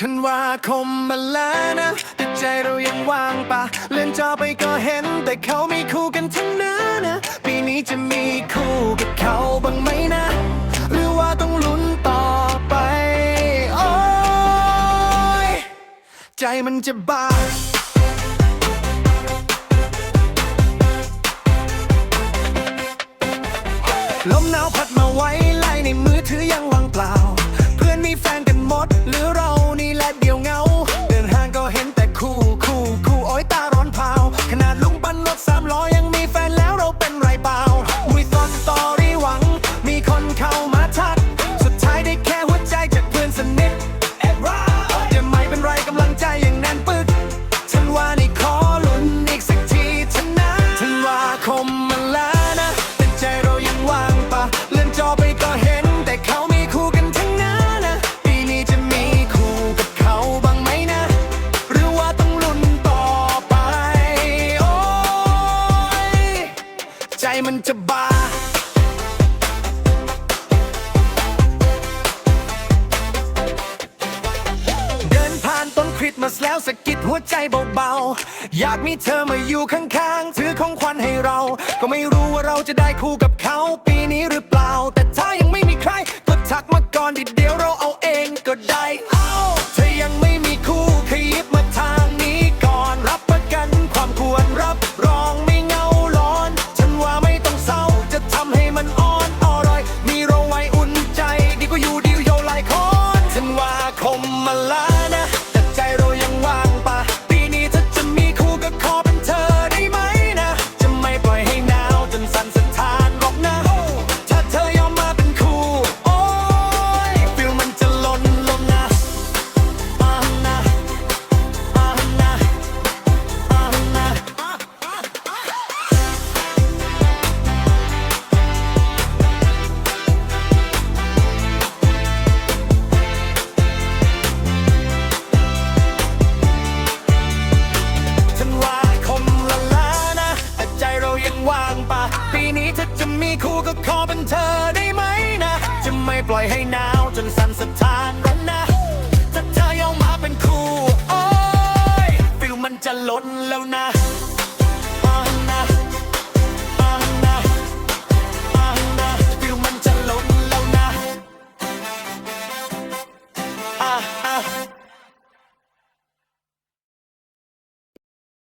ฉันว่าคมมาแล้วนะ แต่ใจเรายังว่างปะเลื่อนจอไปก็เห็น แต่เขามีคู่กันทั้งนั้นนะ ปีนี้จะมีคู่กับเขาบ้างไหมนะ หรือว่าต้องลุ้นต่อไป โอ้ยใจมันจะบ้าลมหนาวพัดมาไว้ไล่ในมือถือยังวางเปล่า เพื่อนมีแฟน มันจะบาเดินผ่านต้นคริสต์มาสแล้วสะกิดหัวใจเบาๆ อยากมีเธอมาอยู่ข้างๆ ถือของขวัญให้เรา ก็ไม่รู้ว่าเราจะได้คู่กับเขาปีนี้ นี้ถ้าจะมีคู่ก็ขอเป็นเธอได้ไหมนะ จะไม่ปล่อยให้หนาวจนสั่นสะท้านร้อนะถ้าเธอยอมมาเป็นคู่โอ้ยฟิลมันจะล้นแล้วนะนะ